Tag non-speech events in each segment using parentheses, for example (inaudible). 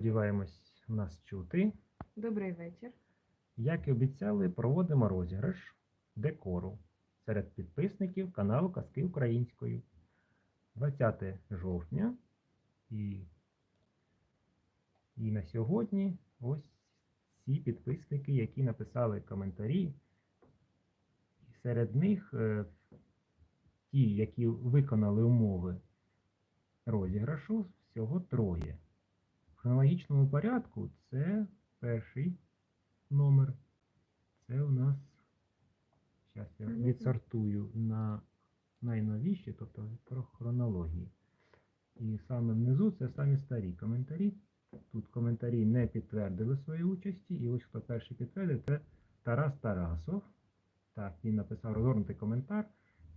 Сподіваємось, нас чути. Добрий вечір. Як і обіцяли, проводимо розіграш декору серед підписників каналу Казки Української. 20 жовтня. І, і на сьогодні ось ці підписники, які написали коментарі. І серед них е, ті, які виконали умови розіграшу, всього троє. Хронологічному порядку це перший номер. Це у нас. Зараз я відсортую на найновіші, тобто про хронології. І саме внизу це самі старі коментарі. Тут коментарі не підтвердили свої участі. І ось хто перший підтвердив, це Тарас Тарасов. Так, він написав розгорнутий коментар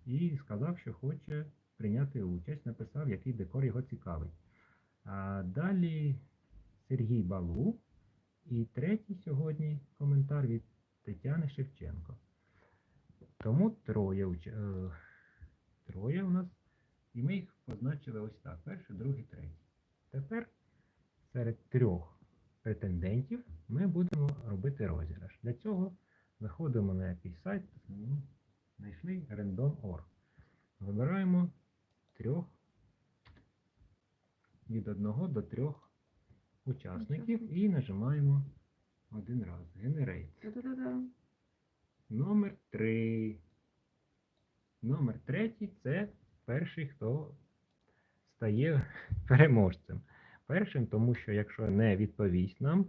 і сказав, що хоче прийняти участь. Написав, який декор його цікавить. А далі Сергій Балу. І третій сьогодні коментар від Тетяни Шевченко. Тому троє, е, троє у нас. І ми їх позначили ось так: перший, другий, третій. Тепер серед трьох претендентів ми будемо робити розіграш. Для цього заходимо на якийсь сайт, ну, знайшли random.org. Вибираємо трьох від одного до трьох учасників і нажимаємо один раз. Generate. Та-та-та-та. Номер 3. Номер третій це перший, хто стає (laughs) переможцем. Першим, тому що якщо не відповість нам.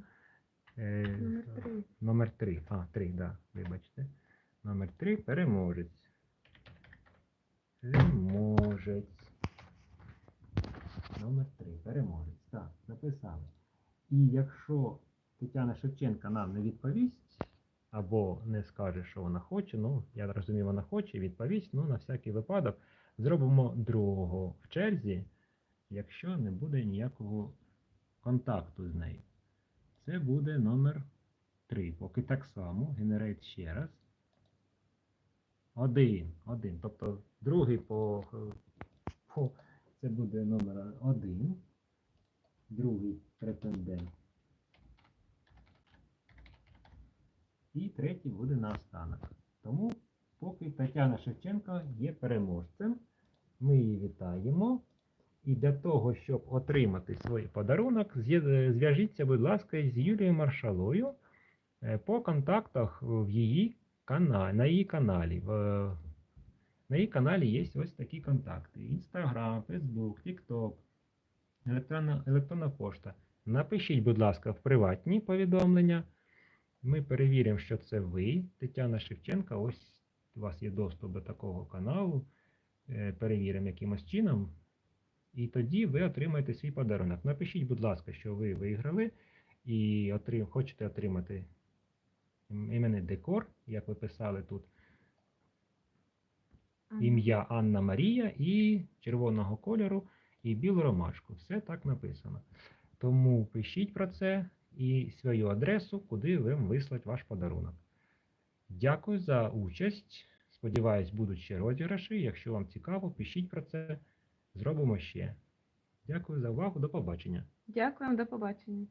е, Номер три. Номер 3. А, 3, да, вибачте. Номер 3 переможець. Переможець. Номер 3. Переможець. Так, записали. І якщо Тетяна Шевченка нам не відповість, або не скаже, що вона хоче, ну, я розумію, вона хоче, відповість, ну, на всякий випадок, зробимо другого в черзі, якщо не буде ніякого контакту з нею. Це буде номер 3. Поки так само, генерейт ще раз. Один. Один. Тобто другий по, по це буде номер 1. Другий претендент. І третій буде наостанок. Тому поки Тетяна Шевченко є переможцем, ми її вітаємо. І для того, щоб отримати свій подарунок, зв'яжіться, будь ласка, з Юлією Маршалою е, по контактах в її каналі, на її каналі. На її каналі є ось такі контакти: Інстаграм, Фейсбук, Тікток, електронна, електронна пошта. Напишіть, будь ласка, в приватні повідомлення. Ми перевіримо, що це ви, Тетяна Шевченка. Ось у вас є доступ до такого каналу. Е, Перевіримо якимось чином. І тоді ви отримаєте свій подарунок. Напишіть, будь ласка, що ви виграли і отрим, хочете отримати ім- іменний декор, як ви писали тут, ім'я Анна Марія і червоного кольору і білу ромашку. Все так написано. Тому пишіть про це і свою адресу, куди вам вислать ваш подарунок. Дякую за участь. Сподіваюсь, будуть ще розіграші. Якщо вам цікаво, пишіть про це. Зробимо ще. Дякую за увагу. До побачення. Дякуємо, до побачення.